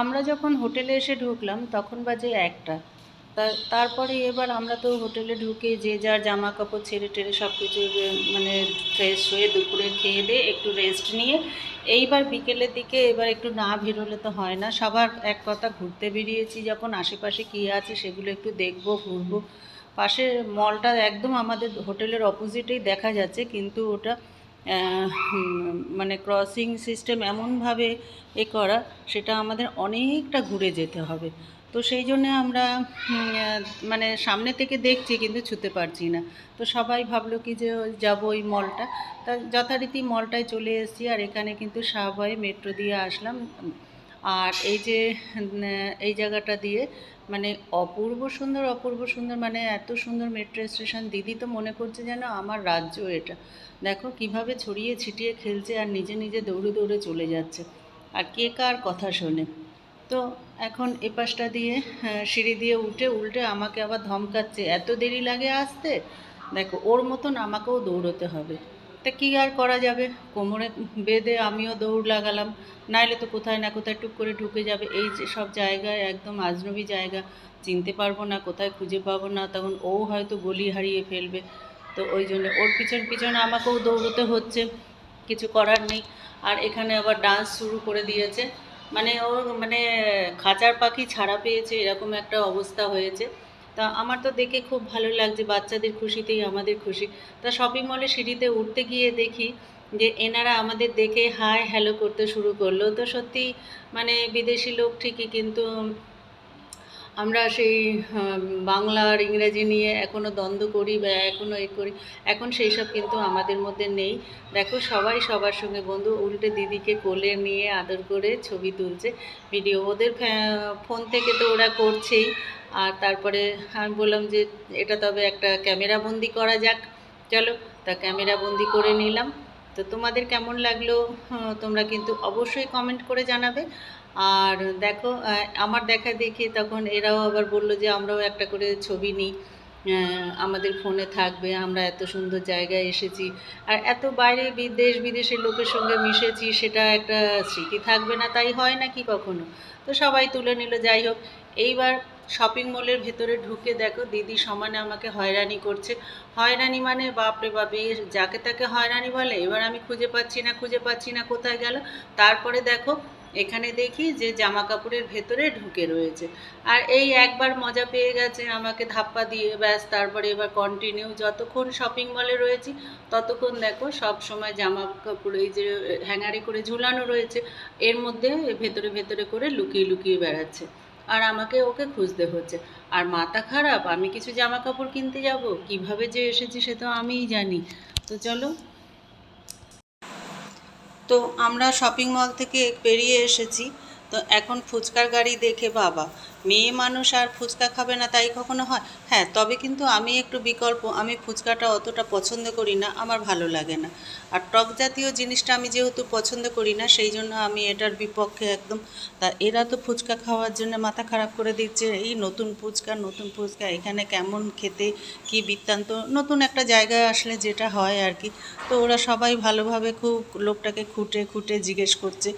আমরা যখন হোটেলে এসে ঢুকলাম, তখন বাজে একটা। তারপরে এবার আমরা তো হোটেলে ঢুকে যে যার জামা কাপড় ছেড়ে টেড়ে সব কিছু মানে ফ্রেশ হয়ে দুপুরে খেয়ে দিয়ে একটু রেস্ট নিয়ে, এইবার বিকেলের দিকে এবার একটু না বেরোলে তো হয় না। সবার এক কথা ঘুরতে বেরিয়েছি, যখন আশেপাশে কী আছে সেগুলো একটু দেখব, ঘুরবো। পাশে মলটা একদম আমাদের হোটেলের অপোজিটেই দেখা যাচ্ছে, কিন্তু ওটা মানে ক্রসিং সিস্টেম এমনভাবে এ করা সেটা আমাদের অনেকটা ঘুরে যেতে হবে। তো সেই জন্যে আমরা মানে সামনে থেকে দেখছি কিন্তু ছুতে পারছি না। তো সবাই ভাবলো কি যে যাব ওই মলটা। তা যথারীতি মলটায় চলে এসেছি আর এখানে কিন্তু সবাই মেট্রো দিয়ে আসলাম। আর এই যে এই জায়গাটা দিয়ে মানে অপূর্ব সুন্দর অপূর্ব সুন্দর মানে এত সুন্দর মেট্রো স্টেশন দিদি তো মনে করছে যেন আমার রাজ্য এটা। দেখো কীভাবে ছড়িয়ে ছিটিয়ে খেলছে আর নিজে নিজে দৌড়ে দৌড়ে চলে যাচ্ছে। আর কে কার কথা শোনে? তো এখন এ পাশটা দিয়ে আহ, সিঁড়ি দিয়ে উঠে উল্টে আমাকে আবার ধমকাচ্ছে এত দেরি লাগে আসতে? দেখো ওর মতন আমাকেও দৌড়তে হবে। তা কী আর করা যাবে? কোমরে বেঁধে আমিও দৌড় লাগালাম। নাইলে তো কোথায় না কোথায় টুক করে ঢুকে যাবে। এই যে সব জায়গায় একদম আজনবী জায়গা। চিনতে পারব না, কোথায় খুঁজে পাবো না। তখন ও হয়তো গলি হারিয়ে ফেলবে। তো ওই জন্য ওর পিছন পিছনে আমাকেও দৌড়তে হচ্ছে। কিছু করার নেই। আর এখানে আবার ডান্স শুরু করে দিয়েছে। মানে ওর মানে খাঁচার পাখি ছাড়া পেয়েছে, এরকম একটা অবস্থা হয়েছে। তা আমার তো দেখে খুব ভালো লাগছে, বাচ্চাদের খুশিতেই আমাদের খুশি। তা শপিং মলে সিঁড়িতে উঠতে গিয়ে দেখি যে এনারা আমাদের দেখে হাই হ্যালো করতে শুরু করল। তো সত্যি মানে বিদেশি লোক ঠিকই কিন্তু আমরা সেই বাংলা আর ইংরেজি নিয়ে এখনও দ্বন্দ্ব করি বা এখনও এ করি, এখন সেই সব কিন্তু আমাদের মধ্যে নেই। দেখো সবাই সবার সঙ্গে বন্ধু, উল্টে দিদিকে কোলে নিয়ে আদর করে ছবি তুলছে। ভিডিও ওদের ফোন থেকে তো ওরা করছেই। আর তারপরে আমি বললাম যে এটা তবে একটা ক্যামেরা বন্দি করা যাক। চলো, তা ক্যামেরা বন্দি করে নিলাম। তো তোমাদের কেমন লাগল? তোমরা কিন্তু অবশ্যই কমেন্ট করে জানাবে। আর দেখো আমার দেখা দেখি তখন এরাও আবার বলল যে আমরাও একটা করে ছবি নিই। আমাদের ফোনে থাকবে, আমরা এত সুন্দর জায়গায় এসেছি। আর এত বাইরে বিদেশ বিদেশের লোকের সঙ্গে মিশেছি, সেটা একটা স্মৃতি থাকবে না, তাই হয় না কি কখনো? তো সবাই তুলে নিল, যাই হোক। এইবার শপিং মলের ভেতরে ঢুকে দেখো, দিদি সমানে আমাকে হয়রানি করছে। হয়রানি মানে বাপরে বাপ যাকে তাকে হয়রানি বলে, এবার আমি খুঁজে পাচ্ছি না, খুঁজে পাচ্ছি না কোথায় গেল। তারপরে দেখো এখানে দেখি যে জামা কাপড়ের ভেতরে ঢুকে রয়েছে। আর এই একবার মজা পেয়ে গেছে, আমাকে ধাপ্পা দিয়ে ব্যাস, তারপরে এবার কন্টিনিউ যতক্ষণ শপিং মলে রয়েছি, ততক্ষণ দেখো সব সময় জামা কাপড় এই যে হ্যাঙ্গারে করে ঝুলানো রয়েছে, এর মধ্যে ভেতরে ভেতরে করে লুকিয়ে লুকিয়ে বেড়াচ্ছে। আর আমাকে ওকে খুঁজতে হচ্ছে। আর মাথা খারাপ, আমি কিছু জামা কাপড় কিনতে যাব? কীভাবে যে এসেছি সে তো আমিই জানি। তো চলো তো আমরা শপিং মল থেকে বেরিয়ে এসেছি। তো এখন ফুচকার গাড়ি দেখে বাবা। মেয়ে মানুষ আর ফুচকা খাবে না, তাই কখনো হয়? হ্যাঁ তবে কিন্তু আমি একটু বিকল্প, আমি ফুচকাটা অতটা পছন্দ করি না, আমার ভালো লাগে না। আর টক জাতীয় জিনিসটা আমি যেহেতু পছন্দ করি না, সেই জন্য আমি এটার বিপক্ষে একদম, তা এরা তো ফুচকা খাওয়ার জন্য মাথা খারাপ করে দিচ্ছে, এই নতুন ফুচকা নতুন ফুচকা, এখানে কেমন খেতে, কি বৃত্তান্ত, নতুন একটা জায়গায় আসলে যেটা হয় আর কি। তো ওরা সবাই ভালোভাবে খুব লোকটাকে খুঁটে খুঁটে জিজ্ঞেস করছে,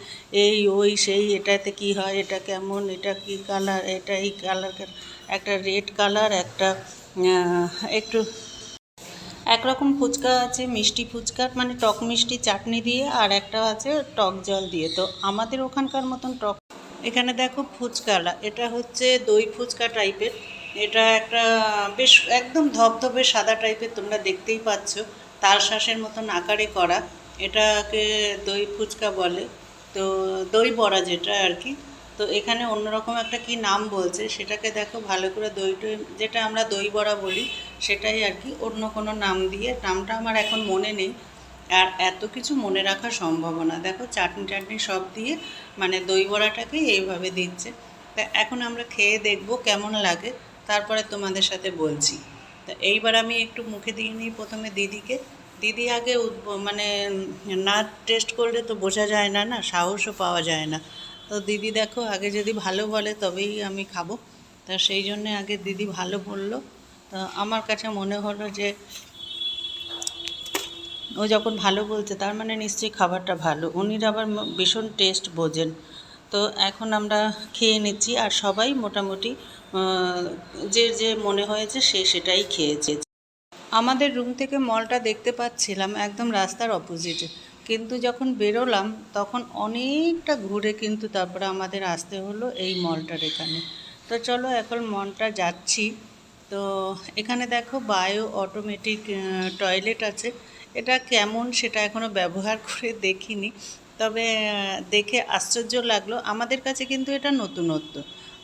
এই, ওই, সেই, এটাতে কি হয়, এটা কেমন, এটা কি কালার এটা এই কালার একটা রেড কালার, একটা একটু একরকম ফুচকা আছে, মিষ্টি ফুচকা মানে টক মিষ্টি চাটনি দিয়ে আর একটা আছে টক জল দিয়ে। তো আমাদের ওখানকার মতন টক, এখানে দেখো ফুচকালা, এটা হচ্ছে দই ফুচকা টাইপের। এটা একটা বেশ একদম ধবধবে সাদা টাইপের, তোমরা দেখতেই পাচ্ছ। তাল শ্বাসের মতন আকারে করা, এটাকে দই ফুচকা বলে। তো দই বড়া যেটা আর কি। তো এখানে অন্যরকম একটা কি নাম বলছে, সেটাকে দেখো ভালো করে দই টই, যেটা আমরা দই বড়া বলি, সেটাই আর কি অন্য কোনো নাম দিয়ে। নামটা আমার এখন মনে নেই, আর এত কিছু মনে রাখা সম্ভব না দেখো চাটনি টাটনি সব দিয়ে মানে দই বড়াটাকে এইভাবে দিচ্ছে। তা এখন আমরা খেয়ে দেখব কেমন লাগে, তারপরে তোমাদের সাথে বলছি। তা এইবার আমি একটু মুখে দিয়ে নিই প্রথমে দিদিকে। দিদি আগে মানে না টেস্ট করলে তো বোঝা যায় না না সাহসও পাওয়া যায় না। তো দিদি দেখো, আগে যদি ভালো বলে তবেই আমি খাব। তা সেই জন্যে আগে দিদি ভালো বলল। তো আমার কাছে মনে হলো যে, ও যখন ভালো বলছে, তার মানে নিশ্চয়ই খাবারটা ভালো। উনি আবার ভীষণ টেস্ট বোঝেন। তো তো এখন আমরা খেয়ে নিচ্ছি আর সবাই মোটামুটি যে যে মনে হয়েছে সে সেটাই খেয়েছে। আমাদের রুম থেকে মলটা দেখতে পাচ্ছিলাম, একদম রাস্তার অপোজিটে কিন্তু যখন বেরোলাম, তখন অনেকটা ঘুরে কিন্তু তারপরে আমাদের আসতে হলো এই মলটার এখানে। তো চলো এখন মলটা যাচ্ছি। তো এখানে দেখো বায়ো অটোমেটিক টয়লেট আছে। এটা কেমন সেটা এখনও ব্যবহার করে দেখিনি। তবে দেখে আশ্চর্য লাগল। আমাদের কাছে কিন্তু এটা নতুনত্ব।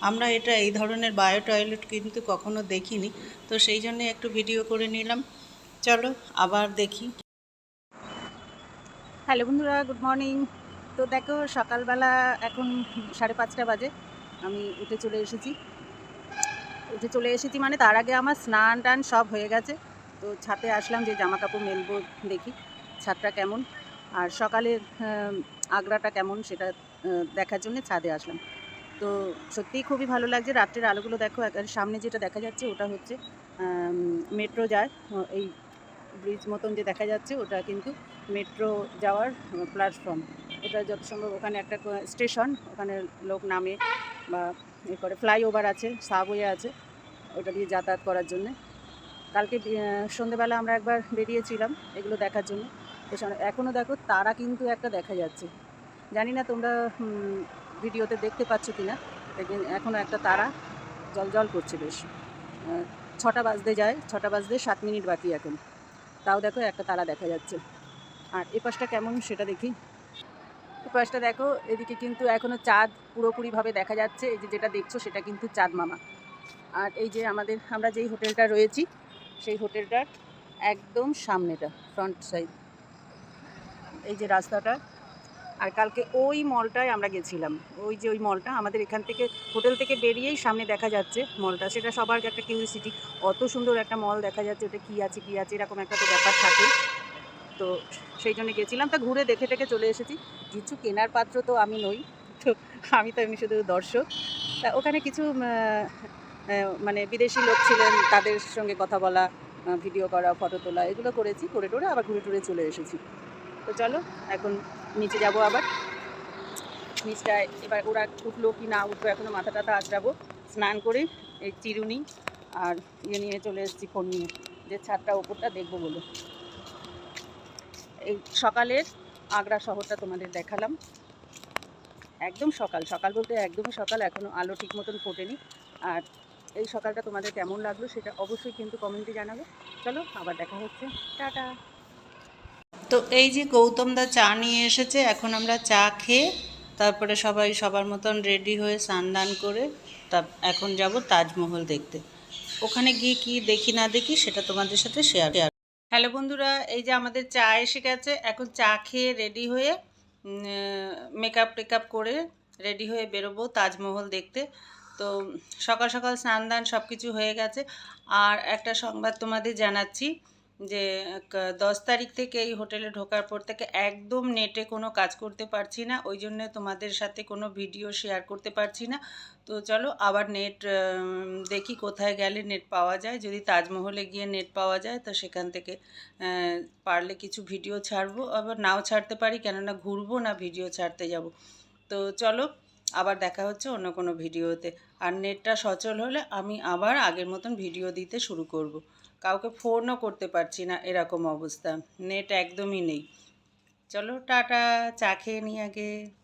আমরা এটা এই ধরনের বায়ো টয়লেট কিন্তু কখনো দেখিনি। তো সেই জন্য একটু ভিডিও করে নিলাম। চলো আবার দেখি। হ্যালো বন্ধুরা, গুড মর্নিং। তো দেখো, সকালবেলা এখন সাড়ে পাঁচটা বাজে। আমি উঠে চলে এসেছি। উঠে চলে এসেছি মানে তার আগে আমার স্নান টান সব হয়ে গেছে। তো ছাদে আসলাম যে জামা কাপড় মেলবো দেখি, ছাদটা কেমন? আর সকালের আগ্রাটা কেমন সেটা দেখার জন্য ছাদে আসলাম। তো সত্যিই খুবই ভালো লাগছে। রাত্রের আলোগুলো দেখো সামনে যেটা দেখা যাচ্ছে ওটা হচ্ছে মেট্রো যায়, এই ব্রিজ মতন যে দেখা যাচ্ছে, ওটা কিন্তু মেট্রো যাওয়ার প্ল্যাটফর্ম ওটা যত সম্ভব ওখানে একটা স্টেশন, ওখানে লোক নামে বা এ করে ফ্লাইওভার আছে সাবওয়ে আছে, ওটা দিয়ে যাতায়াত করার জন্যে। কালকে সন্ধেবেলা আমরা একবার বেরিয়েছিলাম এগুলো দেখার জন্য। এখনও দেখো তারা কিন্তু একটা দেখা যাচ্ছে। জানি না তোমরা ভিডিওতে দেখতে পাচ্ছ কি না এখনও একটা তারা জল জল করছে বেশ। ছটা বাজতে যায়, ছটা বাজতে সাত মিনিট বাকি এখন। তাও দেখো একটা তারা দেখা যাচ্ছে। আর এ পাশটা কেমন সেটা দেখি। এ পাশটা দেখো, এদিকে কিন্তু এখনও চাঁদ পুরোপুরিভাবে দেখা যাচ্ছে। এই যে যেটা দেখছ সেটা কিন্তু চাঁদ মামা। আর এই যে আমাদের, আমরা যেই হোটেলটা রয়েছি, সেই হোটেলটার একদম সামনেটা, ফ্রন্ট সাইড। এই যে রাস্তাটা আর কালকে ওই মলটায় আমরা গেছিলাম। ওই যে ওই মলটা, আমাদের এখান থেকে হোটেল থেকে বেরিয়েই সামনে দেখা যাচ্ছে মলটা। সেটা সবার একটা কিউরিসিটি অত সুন্দর একটা মল দেখা যাচ্ছে, ওটা কী আছে কী আছে, এরকম একটা তো ব্যাপার থাকে। তো সেই জন্য গেছিলাম। তা ঘুরে দেখে টেকে চলে এসেছি। কিছু কেনার পাত্র তো আমি নই। তো আমি তো এমনি শুধু দর্শক। তা ওখানে কিছু মানে বিদেশি লোক ছিলেন, তাদের সঙ্গে কথা বলা ভিডিও করা ফটো তোলা, এগুলো করেছি। করে টোরে আবার ঘুরে টুরে চলে এসেছি। তো চলো, এখন নিচে যাব আবার। নিচটায় এবার ওরা উঠল কি না উঠল এখনও মাথা টাথা আঁচড়াবো স্নান করে এই চিরুনি আর ইয়ে নিয়ে চলে এসেছি ফোন নিয়ে, যে ছাদটা ওপরটা দেখব বলে। এই সকালের আগ্রা শহরটা তোমাদের দেখালাম। একদম সকাল সকাল বলতে একদমই সকাল এখনও আলো ঠিক মতন ফোটেনি। আর এই সকালটা তোমাদের কেমন লাগল সেটা অবশ্যই কিন্তু কমেন্টে জানাবে। চলো, আবার দেখা হচ্ছে। টাটা! তো এই যে গৌতম দা চা নিয়ে এসেছে, এখন আমরা চা খেয়ে তারপরে সবাই সবার মতন রেডি হয়ে স্নান করে তা এখন যাব তাজমহল দেখতে। ওখানে গিয়ে কি দেখি না দেখি সেটা তোমাদের সাথে শেয়ার হ্যালো বন্ধুরা, এই যে আমাদের চা এসে গেছে, এখন চা খেয়ে রেডি হয়ে মেকআপ টেকআপ করে রেডি হয়ে বেরোবো তাজমহল দেখতে। তো সকাল সকাল স্নান দান সব কিছু হয়ে গেছে। আর একটা সংবাদ তোমাদের জানাচ্ছি যে দশ তারিখ থেকে এই হোটেলে ঢোকার পর থেকে একদম নেটে কোনো কাজ করতে পারছি না। ওই জন্য তোমাদের সাথে কোনো ভিডিও শেয়ার করতে পারছি না। তো চলো আবার নেট দেখি কোথায় গেলে নেট পাওয়া যায়। যদি তাজমহলে গিয়ে নেট পাওয়া যায়, তো সেখান থেকে পারলে কিছু ভিডিও ছাড়বো। আবার নাও ছাড়তে পারি, কেননা ঘুরবো না, ভিডিও ছাড়তে যাব। তো চলো আবার দেখা হচ্ছে অন্য কোনো ভিডিওতে। আর নেটটা সচল হলে আমি আবার আগের মতন ভিডিও দিতে শুরু করব। কাউকে ফোনও করতে পারছি না এরকম অবস্থা। নেট একদমই নেই। চলো টাটা, চা খেয়ে নিই আগে।